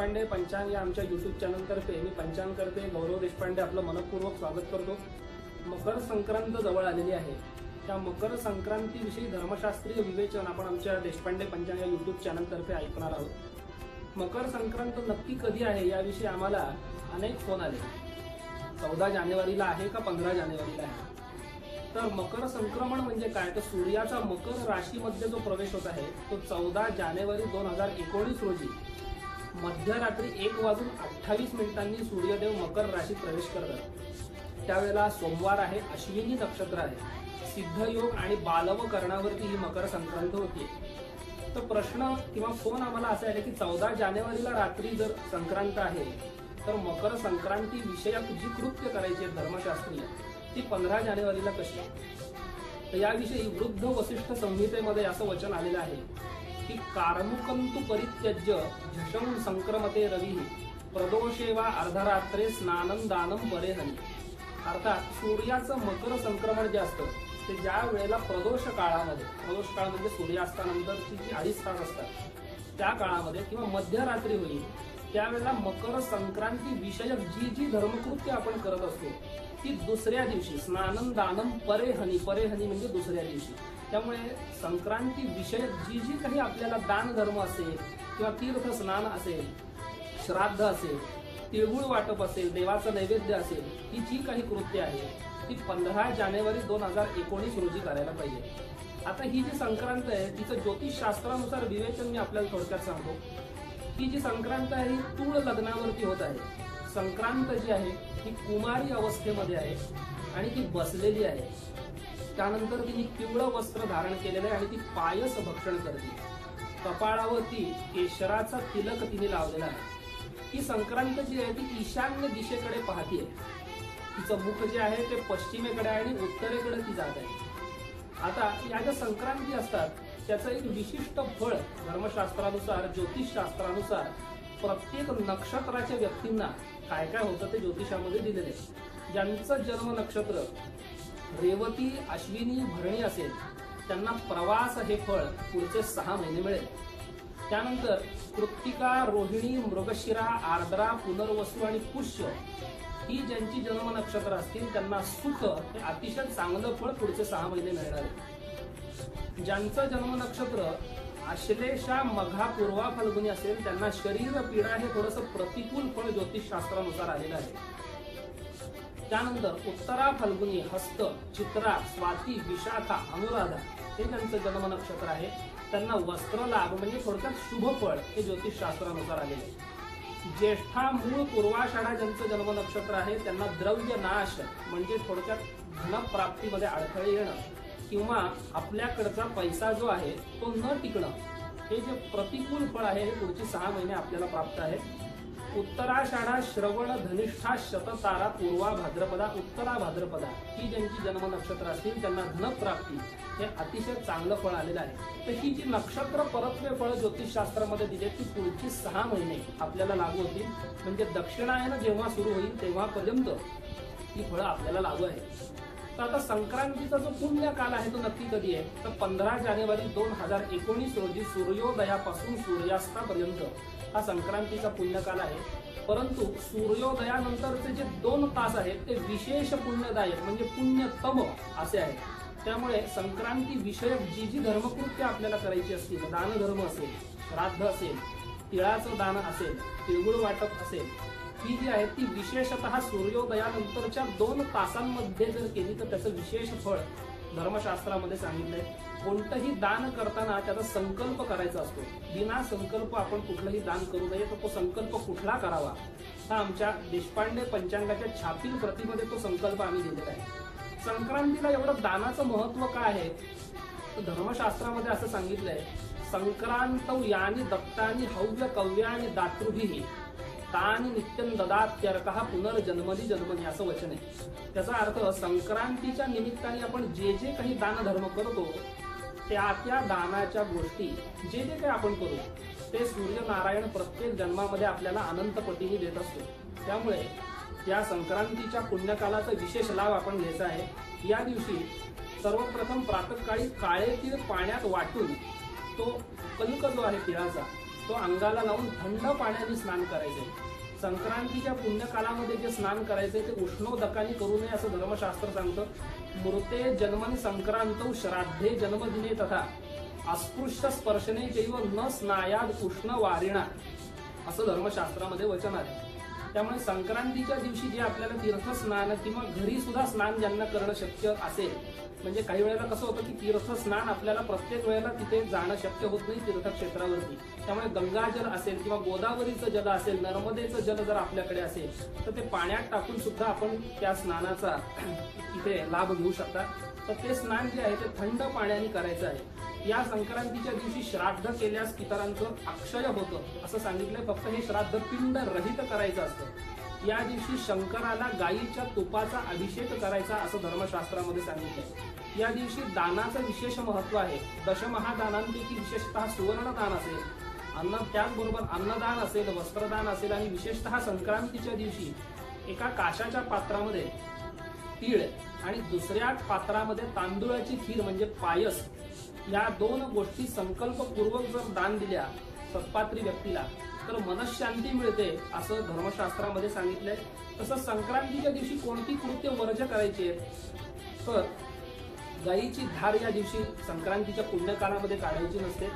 देशपांडे पंचांग या आमच्या युट्यूब चॅनलतर्फे मी पंचांग करते. गौरव देशपांडे आपलं मनपूर्वक स्वागत करतो. मकर संक्रांत जवळ आलेली आहे. त्या मकर संक्रांतीविषयी धर्मशास्त्रीय विवेचन आपण आमच्या देशपांडे पंचांग या युट्यूब चॅनलतर्फे ऐकणार आहोत. मकर संक्रांत नक्की कधी आहे याविषयी आम्हाला अनेक फोन आले. चौदा जानेवारीला आहे का पंधरा जानेवारीला आहे? तर मकर संक्रमण म्हणजे काय? तर सूर्याचा मकर राशीमध्ये जो प्रवेश होत आहे तो चौदा जानेवारी दोन हजार एकोणीस रोजी मध्यरात्री एक वाजून अठ्ठावीस मिनिटांनी सूर्यदेव मकर राशीत प्रवेश करतात. त्यावेळेला सोमवार आहे अश्विनी नक्षत्र आहे. सिद्धयोग आणि बालव करणावरती ही मकर संक्रांत होती. तर प्रश्न किंवा फोन आम्हाला असा आहे की चौदा जानेवारीला रात्री जर संक्रांत आहे तर मकर संक्रांती विषयक जी कृत्य करायची आहेत धर्मशास्त्रीय ती पंधरा जानेवारीला कशी? तर याविषयी वृद्ध वसिष्ठ संहितेमध्ये असं वचन आलेलं आहे. की कार्मुकंतु परित्यज्य झषं संक्रमते रवी। प्रदोषे वा अर्धरात्रे स्नानं दानं परेहनी अर्थात सूर्याचं मकर संक्रमण जे असतं ते ज्या वेळेला प्रदोष काळामध्ये प्रदोष काळ म्हणजे सूर्यास्तानंतरची जी अडीच तास असतात त्या काळामध्ये किंवा मध्यरात्री होईल त्यावेळेला मकर संक्रांती विषयक जी जी धर्मकृत्य आपण करत असतो ती दुसऱ्या दिवशी स्नानन दानम परेहनी परेहनी म्हणजे दुसऱ्या दिवशी. त्यामुळे संक्रांती विषयक जी जी काही आपल्याला दान धर्म असेल किंवा तीर्थ स्नान असेल श्राद्ध असेल तिळगुळ वाटप असेल देवाचं नैवेद्य असेल ही जी काही कृत्य आहे ती पंधरा जानेवारी दोन हजार एकोणीस रोजी करायला पाहिजे. आता ही जी संक्रांत आहे तिचं ज्योतिषशास्त्रानुसार विवेचन मी आपल्याला थोडक्यात सांगतो. ही जी संक्रांत आहे ही तूळ लग्नावरती होत आहे. संक्रांत जी आहे ही कुमारी अवस्थेमध्ये आहे आणि ती बसलेली आहे. त्यानंतर तिने पिवळं वस्त्र धारण केलेलं आहे आणि ती पायस भक्षण करते. कपाळावरती केशराचा तिलक तिने लावलेला आहे. ही संक्रांत जी आहे ती ईशान्य दिशेकडे पाहतीये तिचं मुख जे आहे ते पश्चिमेकडे आहे आणि उत्तरेकडे ती जात आहे. आता या ज्या संक्रांती असतात त्याचं एक विशिष्ट फळ धर्मशास्त्रानुसार ज्योतिषशास्त्रानुसार प्रत्येक नक्षत्राच्या व्यक्तींना काय काय होतं ते ज्योतिषामध्ये दिलेले आहे. ज्यांचं जन्म नक्षत्र रेवती अश्विनी भरणी असेल त्यांना प्रवास हे फळ पुढचे सहा महिने मिळेल. त्यानंतर कृत्तिका रोहिणी मृगशिरा आर्द्रा पुनर्वसू आणि पुष्य ही ज्यांची जन्म नक्षत्र असतील त्यांना सुख हे अतिशय चांगलं फळ पुढचे सहा महिने मिळणार आहे. ज्यांचं जन्म नक्षत्र आश्लेषा मघा पूर्वा फाल्गुनी असेल त्यांना शरीर पीडा हे थोडस प्रतिकूल फळ ज्योतिषशास्त्रानुसार आलेलं आहे. त्यानंतर उत्तरा फाल्गुनी हस्त चित्रा स्वाती विशाखा अनुराधा हे त्यांचं जन्म नक्षत्र आहे. त्यांना वस्त्र लाभ म्हणजे थोडक्यात शुभ फळ हे ज्योतिषशास्त्रानुसार आलेले आहे. ज्येष्ठा मूळ पूर्वाषाढा ज्यांचं जन्म नक्षत्र आहे त्यांना द्रव्य नाश म्हणजे थोडक्यात धनप्राप्तीमध्ये अडथळे येणं किंवा आपल्याकडचा पैसा जो आहे तो न टिकणं हे जे प्रतिकूल फळ आहे हे पुढचे सहा महिने आपल्याला प्राप्त आहे उत्तराषाढा श्रवण धनिष्ठा शततारा पूर्वा भाद्रपदा उत्तरा भाद्रपदा ही ज्यांची जन्म नक्षत्र असतील त्यांना धनप्राप्ती हे अतिशय चांगलं फळ आलेलं आहे. तर ही जी नक्षत्र परत्वे फळ ज्योतिषशास्त्रामध्ये दिले ती पुढची सहा महिने आपल्याला लागू होतील. म्हणजे दक्षिणायन जेव्हा सुरू होईल तेव्हापर्यंत ही फळं आपल्याला लागू आहे तर आता संक्रांतीचा जो पुण्य काल आहे तो नक्की कधी आहे? तर पंधरा जानेवारी दोन हजार एकोणीस रोजी सूर्योदयापासून सूर्यास्तापर्यंत हा संक्रांतीचा पुण्यकाल आहे. परंतु सूर्योदयानंतरचे जे दोन तास आहेत ते विशेष पुण्यदायक म्हणजे पुण्यतम असे आहेत. त्यामुळे संक्रांती विषयक जी जी धर्मकृत्य आपल्याला करायची असतील दानधर्म असेल श्राद्ध असेल तिळाचं दान असेल तिळगुळ वाटप असेल ही जी आहे ती विशेषतः सूर्योदयानंतरच्या दोन तासांमध्ये जर केली तर त्याचं विशेष फळ धर्मशास्त्रामध्ये सांगितलंय कोणतंही दान करताना त्याचा संकल्प करायचा असतो. बिना संकल्प आपण कुठलंही दान करू नये तर तो संकल्प कुठला करावा? हा आमच्या देशपांडे पंचांगाच्या छापील प्रतीमध्ये तो संकल्प आम्ही दिलेला आहे. संक्रांतीला एवढं दानाचं महत्त्व काय आहे? तर धर्मशास्त्रामध्ये असं सांगितलंय संक्रांत यानी दत्तानी हव्य कव्यानी दातृभिही तानी नित्यं हा पुनर्जन्मनी जन्मनी असं वचन. आहे त्याचा अर्थ संक्रांतीच्या निमित्ताने आपण जे जे काही दानधर्म करतो त्या त्या दानाच्या गोष्टी जे जे काही आपण करू ते सूर्यनारायण प्रत्येक जन्मामध्ये आपल्याला अनंतपटीने देत असतो. त्यामुळे या संक्रांतीच्या पुण्यकालाचा विशेष लाभ आपण घ्यायचा आहे. या दिवशी सर्वप्रथम प्रातकाळी काळे तीळ पाण्यात वाटून तो कणक जो आहे तिळाचा तो अंगाला लावून थंड पाण्याने स्नान करायचे. संक्रांतीच्या पुण्यकालामध्ये जे स्नान करायचे ते उष्णोदकाने करू नये असं धर्मशास्त्र सांगतं. मृते जन्मन संक्रांत श्राद्धे जन्मदिने तथा अस्पृश्य स्पर्शने जैव न स्नायाद उष्ण वारिणा असं धर्मशास्त्रामध्ये वचन आहे. त्यामुळे संक्रांतीच्या दिवशी जे आपल्याला तीर्थस्नान किंवा घरी सुद्धा स्नान ज्यांना करणं शक्य असेल म्हणजे काही वेळेला कसं होतं की तीर्थस्नान आपल्याला प्रत्येक वेळेला तिथे जाणं शक्य होत नाही तीर्थक्षेत्रावरती. त्यामुळे गंगाजल असेल किंवा गोदावरीचं जल असेल नर्मदेचं जल जर आपल्याकडे असेल तर ते पाण्यात टाकून सुद्धा आपण त्या स्नानाचा इथे लाभ घेऊ शकता. तर ते स्नान जे आहे ते थंड पाण्याने करायचं आहे. या संक्रांतीच्या दिवशी श्राद्ध केल्यास कितारांचं अक्षय होतं असं सांगितलंय. फक्त हे श्राद्ध पिंड रहित करायचं असतं. या दिवशी शंकराला गायीच्या तुपाचा अभिषेक करायचा असं धर्मशास्त्रामध्ये सांगितलंय. या दिवशी दानाचं विशेष महत्त्व आहे. दशमहादानांपैकी विशेषतः सुवर्णदान असेल. अन्न त्याचबरोबर अन्नदान असेल वस्त्रदान असेल आणि विशेषतः संक्रांतीच्या दिवशी एका काशाच्या पात्रामध्ये तीळ आणि दुसऱ्या पात्रामध्ये तांदूळाची खीर म्हणजे पायस या दोन गोष्टी संकल्पपूर्वक जर दान दिल्या सत्पात्री व्यक्तीला तर मनशांती मिळते असं धर्मशास्त्रामध्ये सांगितलंय. तसंच संक्रांतीच्या दिवशी कोणती कृत्य वर्ज करायची? आहेत तर गाईची धार या दिवशी संक्रांतीच्या पुण्यकाळामध्ये काढायची नसते.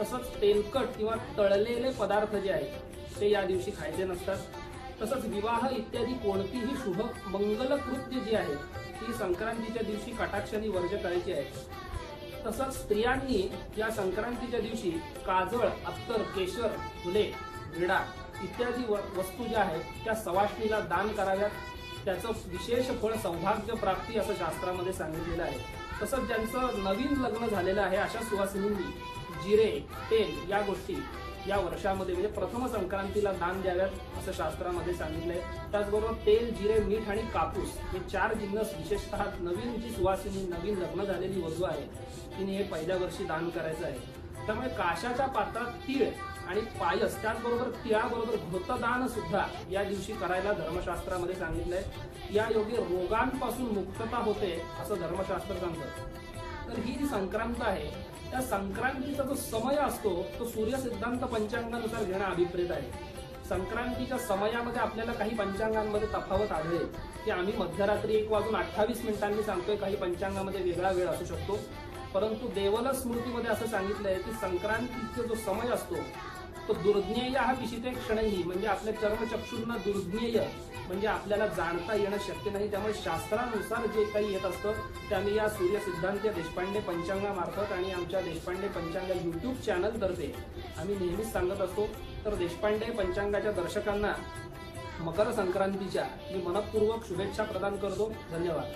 तसंच तेलकट किंवा तळलेले पदार्थ जे आहेत ते या दिवशी खायचे नसतात. तसंच विवाह इत्यादी कोणतीही शुभ मंगल कृत्य जी आहेत ही संक्रांतीच्या दिवशी कटाक्षाने वर्ज करायची आहे. तसंच स्त्रियांनी या संक्रांतीच्या दिवशी काजळ अत्तर केशर फुले विडा इत्यादी वस्तू ज्या आहेत त्या सवाष्णीला दान कराव्यात. त्याचं विशेष फळ सौभाग्य प्राप्ती असं शास्त्रामध्ये सांगितलेलं आहे. तसंच ज्यांचं नवीन लग्न झालेलं आहे अशा सुवासिनींनी जिरे तेल या गोष्टी या वर्षामध्ये म्हणजे प्रथम संक्रांतीला दान द्याव्यात असं शास्त्रामध्ये सांगितलंय. त्याचबरोबर तेल जिरे मीठ आणि कापूस हे चार जिन्नस विशेषतः नवीन जी सुवासिनी नवीन लग्न झालेली वधू आहे तिने हे पहिल्या वर्षी दान करायचं आहे. त्यामुळे काशाच्या पात्रात तीळ आणि पायस त्याचबरोबर तिळाबरोबर घृतदान सुद्धा या दिवशी करायला धर्मशास्त्रामध्ये सांगितलंय. या योगे रोगांपासून मुक्तता होते असं धर्मशास्त्र सांगतं. तर ही जी संक्रांत आहे त्या संक्रांतीचा जो समय असतो तो सूर्य सिद्धांत पंचांगानुसार घेणं अभिप्रेत आहे. संक्रांतीच्या समयामध्ये आपल्याला काही पंचांगांमध्ये तफावत आढळेल की आम्ही मध्यरात्री एक वाजून अठ्ठावीस मिनिटांनी सांगतोय काही पंचांगामध्ये वेगळा वेळ असू शकतो. परंतु देवल स्मृतीमध्ये असं सांगितलंय की संक्रांतीचा जो समय असतो तो दुर्ज्ञेय हा विशिते क्षणही म्हणजे आपल्या चर्मचक्षूंना दुर्ज्ञेय म्हणजे आपल्याला जाणता येणं शक्य नाही. त्यामुळे शास्त्रानुसार जे काही येत असतं ते आम्ही या सूर्य सिद्धांत देशपांडे पंचांगामार्फत आणि आमच्या देशपांडे पंचांग युट्यूब चॅनलतर्फे आम्ही नेहमीच सांगत असतो. तर देशपांडे पंचांगाच्या दर्शकांना मकर संक्रांतीच्या मी मनपूर्वक शुभेच्छा प्रदान करतो. धन्यवाद.